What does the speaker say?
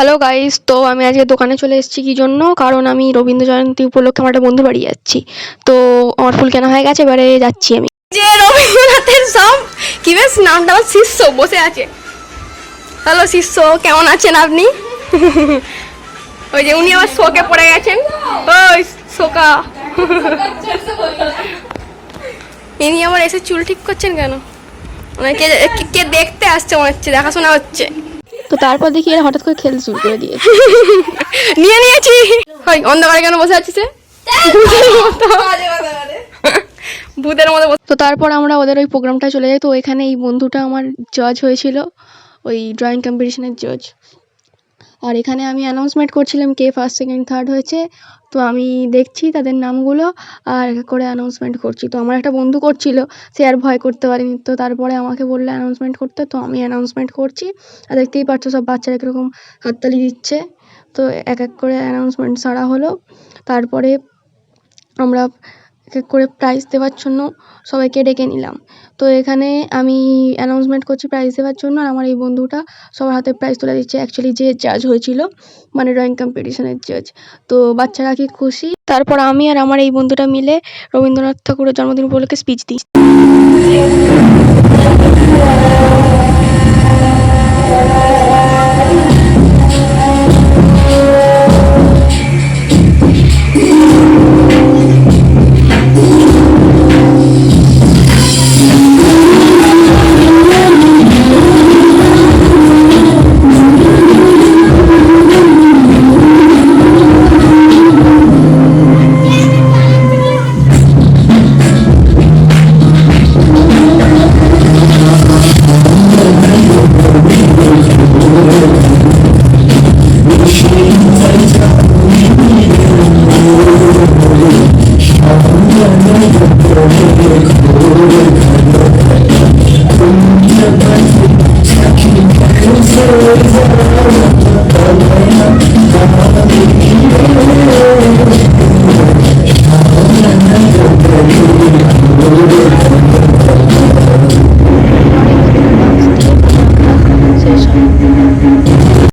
Hello guys তো আমি আজকে দোকানে চলে এসেছি কি জন্য? কারণ আমি রবীন্দ্র জয়ন্তী উপলক্ষে আমার একটা বন্ধু বাড়ি যাচ্ছি। তো আমার ফুল কেনা হয়ে গেছে, এবারে যাচ্ছি আমি। যে রবীন্দ্রনাথের সব, কি বেশ নামটা আমার শিষ্য, বসে আছে। হ্যালো শিষ্য, কেমন আছেন আপনি? ওই যে উনি আমার শোকে পড়ে গেছেন। ওই শোকা। ইনি আমার এসে চুল ঠিক করছেন কেন? মানে কে দেখতে আসছে মনে হচ্ছে, দেখাশোনা হচ্ছে। তো তারপর দেখি এরা হঠাৎ করে খেল শুরু করে দিয়েছে। নিয়ে নিয়েছি। হয় অন্ধকারে কেন বসে আছিস? ভূতের মতো তো তারপর আমরা ওদের ওই প্রোগ্রামটা চলে যাই। তো এখানে এই বন্ধুটা আমার জজ হয়েছিল ওই ড্রয়িং কম্পিটিশনের জজ আর এখানে আমি অ্যানাউন্সমেন্ট করছিলাম কে ফার্স্ট সেকেন্ড থার্ড হয়েছে। তো আমি দেখছি তাদের নামগুলো আর এক করে অ্যানাউন্সমেন্ট করছি। তো আমার একটা বন্ধু করছিল, সে আর ভয় করতে পারেনি। তো তারপরে আমাকে বলল অ্যানাউন্সমেন্ট করতে, তো আমি অ্যানাউন্সমেন্ট করছি। আর দেখতেই পাচ্ছ সব বাচ্চারা কীরকম হাততালি দিচ্ছে। তো এক এক করে অ্যানাউন্সমেন্ট সারা হলো। তারপরে আমরা এক এক করে প্রাইজ দেওয়ার জন্য সবাইকে ডেকে নিলাম। তো এখানে আমি অ্যানাউন্সমেন্ট করছি প্রাইজ দেওয়ার জন্য আর আমার এই বন্ধুটা সবার হাতে প্রাইজ তুলে দিচ্ছে। অ্যাকচুয়ালি যে জাজ হয়েছিল মানে ড্রয়িং কম্পিটিশনের জাজ তো বাচ্চারা কি খুশি? তারপর আমি আর আমার এই বন্ধুটা মিলে রবীন্দ্রনাথ ঠাকুরের জন্মদিন উপলক্ষে স্পিচ দিই Thank you.